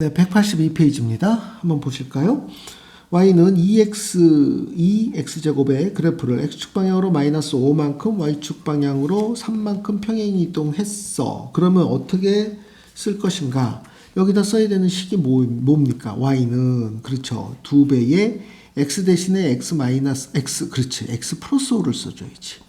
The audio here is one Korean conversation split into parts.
네, 182페이지입니다. 한번 보실까요? y는 2x, 2x제곱의 그래프를 x축 방향으로 마이너스 5만큼, y축 방향으로 3만큼 평행 이동했어. 그러면 어떻게 쓸 것인가? 여기다 써야 되는 식이 뭐, 뭡니까? y는, 그렇죠. 두 배의 x 대신에 x 마이너스, x, 그렇지. x 플러스 5를 써줘야지.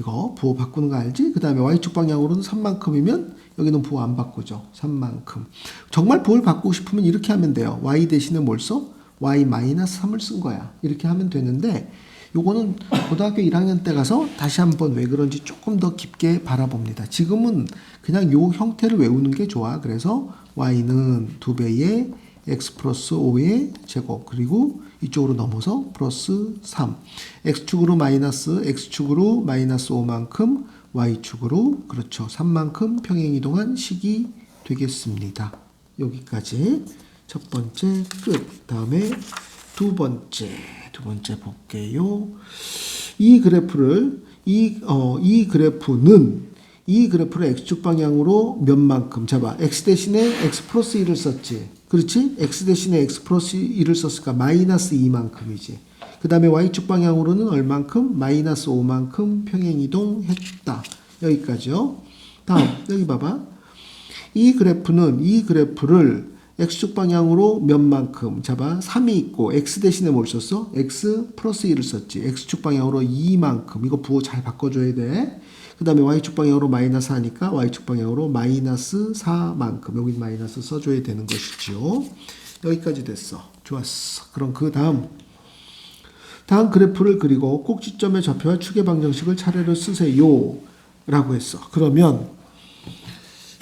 이거 부호 바꾸는 거 알지? 그 다음에 y축 방향으로는 3만큼이면 여기는 부호 안 바꾸죠. 3만큼. 정말 부호를 바꾸고 싶으면 이렇게 하면 돼요. y 대신에 뭘 써? y 마이너스 3을 쓴 거야. 이렇게 하면 되는데 요거는 고등학교 1학년 때 가서 다시 한번 왜 그런지 조금 더 깊게 바라봅니다. 지금은 그냥 요 형태를 외우는 게 좋아. 그래서 y는 두 배의 x 플러스 5의 제곱 그리고 이쪽으로 넘어서 플러스 3 x축으로 마이너스 x축으로 마이너스 5만큼 y축으로 그렇죠. 3만큼 평행 이동한 식이 되겠습니다. 여기까지 첫 번째 끝. 다음에 두 번째 두 번째 볼게요. 이 그래프를 이, 어, 이 그래프는 이 그래프를 x축 방향으로 몇 만큼 잡아? x 대신에 x 플러스 1을 썼지. 그렇지? x 대신에 x 플러스 1을 썼으니까 마이너스 2만큼이지 그 다음에 y축 방향으로는 얼만큼 마이너스 5만큼 평행 이동 했다 여기까지요 다음 여기 봐봐 이 그래프는 이 그래프를 x축 방향으로 몇 만큼 잡아 3이 있고 x 대신에 뭘 썼어? x 플러스 1을 썼지 x축 방향으로 2만큼 이거 부호 잘 바꿔줘야 돼. 그 다음에 y축 방향으로 마이너스 하니까 y축 방향으로 마이너스 4만큼 여기 마이너스 써줘야 되는 것이지요. 여기까지 됐어. 좋았어. 그럼 그 다음 다음 그래프를 그리고 꼭지점의 좌표와 축의 방정식을 차례로 쓰세요. 라고 했어. 그러면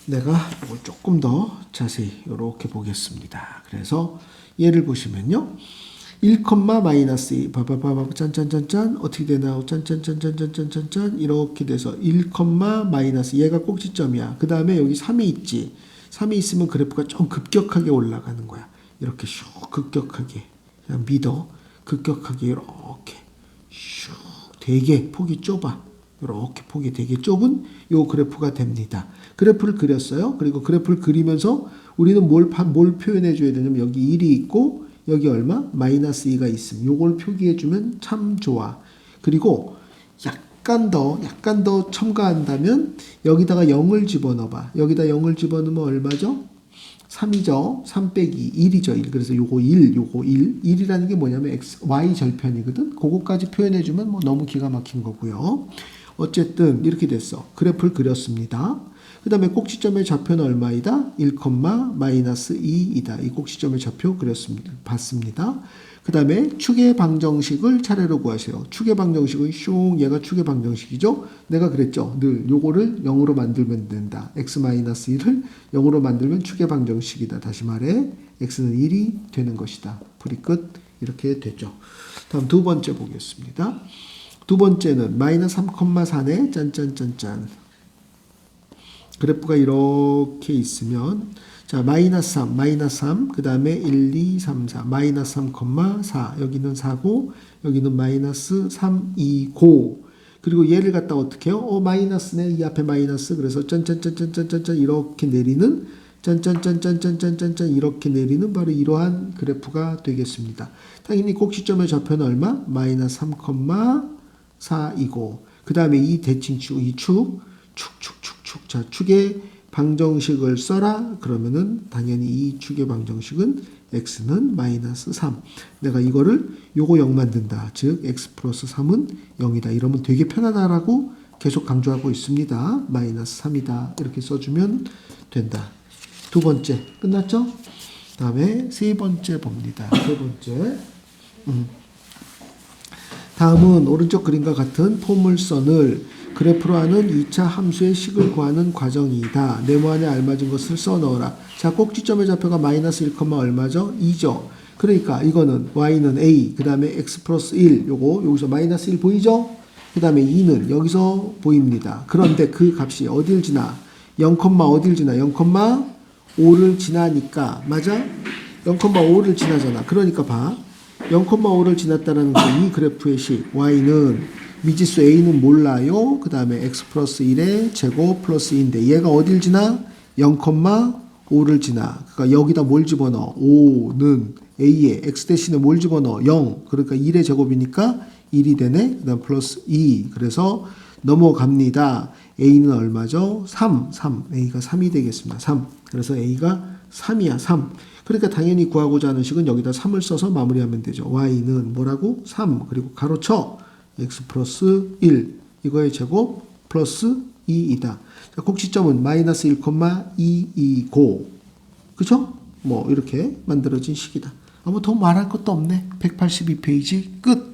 내가 이걸 조금 더 자세히 이렇게 보겠습니다. 그래서 얘를 보시면요. 1, 마이너스 2, 바바바바 짠짠짠짠 어떻게 되나요? 짠짠짠짠짠짠짠 이렇게 돼서 1, 마이너스 얘가 꼭지점이야. 그 다음에 여기 3이 있지. 3이 있으면 그래프가 좀 급격하게 올라가는 거야. 이렇게 슉 급격하게 그냥 믿어 급격하게 이렇게 슉 되게 폭이 좁아. 이렇게 폭이 되게 좁은 요 그래프가 됩니다. 그래프를 그렸어요. 그리고 그래프를 그리면서 우리는 뭘, 파- 뭘 표현해 줘야 되냐면 여기 1이 있고 여기 얼마? 마이너스 2가 있음. 요걸 표기해 주면 참 좋아. 그리고 약간 더 약간 더 첨가한다면 여기다가 0을 집어넣어 봐. 여기다 0을 집어넣으면 얼마죠? 3이죠. 3 빼기 1이죠. 1. 그래서 요거 1, 요거 1. 1이라는 게 뭐냐면 x, y 절편이거든. 그거까지 표현해 주면 뭐 너무 기가 막힌 거고요. 어쨌든 이렇게 됐어. 그래프를 그렸습니다. 그 다음에 꼭지점의 좌표는 얼마이다? 1, 마이너스 2이다. 이 꼭지점의 좌표 그렸습니다. 봤습니다. 그 다음에 축의 방정식을 차례로 구하세요. 축의 방정식은 슝 얘가 축의 방정식이죠. 내가 그랬죠. 늘 요거를 0으로 만들면 된다. x 마이너스 1을 0으로 만들면 축의 방정식이다. 다시 말해 x는 1이 되는 것이다. 불이 끝 이렇게 되죠. 다음 두 번째 보겠습니다. 두 번째는 마이너스 3,4네 짠짠짠짠 그래프가 이렇게 있으면 자 마이너스 3 마이너스 3 그 다음에 1 2 3 4 마이너스 3,4 여기는 4고 여기는 마이너스 3 2고 그리고 얘를 갖다 어떻게 해요? 어 마이너스네 이 앞에 마이너스 그래서 짠짠짠짠짠짠짠 이렇게 내리는 짠짠짠짠짠짠짠 이렇게 내리는 바로 이러한 그래프가 되겠습니다. 당연히 꼭지점의 좌표는 얼마? 마이너스 3,4이고 그 다음에 이 대칭축 이 축 축 축 축축 자 축의 방정식을 써라 그러면은 당연히 이 축의 방정식은 x는 마이너스 3 내가 이거를 요거 0 만든다. 즉 x 플러스 3은 0이다. 이러면 되게 편하다라고 계속 강조하고 있습니다. 마이너스 3이다. 이렇게 써주면 된다. 두 번째 끝났죠? 다음에 세 번째 봅니다. 세 번째. 음. 다음은 오른쪽 그림과 같은 포물선을 그래프로 하는 2차 함수의 식을 구하는 과정이다. 네모 안에 알맞은 것을 써 넣어라. 자, 꼭지점의 좌표가 마이너스 1, 얼마죠? 2죠. 그러니까 이거는 y는 a, 그 다음에 x 플러스 1, 요거 여기서 마이너스 1 보이죠? 그 다음에 2는 여기서 보입니다. 그런데 그 값이 어딜 지나? 0, 어딜 지나? 0,5를 지나니까 맞아? 0,5를 지나잖아. 그러니까 봐. 0,5를 지났다는 이 그래프의 식 y는 미지수 a는 몰라요. 그 다음에 x 플러스 1의 제곱 플러스 2인데 얘가 어딜 지나? 0,5 5를 지나. 그러니까 여기다 뭘 집어넣어? 5는 a에 x 대신에 뭘 집어넣어? 0. 그러니까 1의 제곱이니까 1이 되네. 그 다음 플러스 2. 그래서 넘어갑니다. a는 얼마죠? 3. 3. a가 3이 되겠습니다. 3. 그래서 a가 3이야. 3. 그러니까 당연히 구하고자 하는 식은 여기다 3을 써서 마무리하면 되죠. y는 뭐라고? 3. 그리고 가로쳐 x 플러스 1. 이거의 제곱 플러스 2이다. 자, 꼭지점은 마이너스 1,225. 그죠? 뭐 이렇게 만들어진 식이다. 아무 더 말할 것도 없네. 182페이지 끝.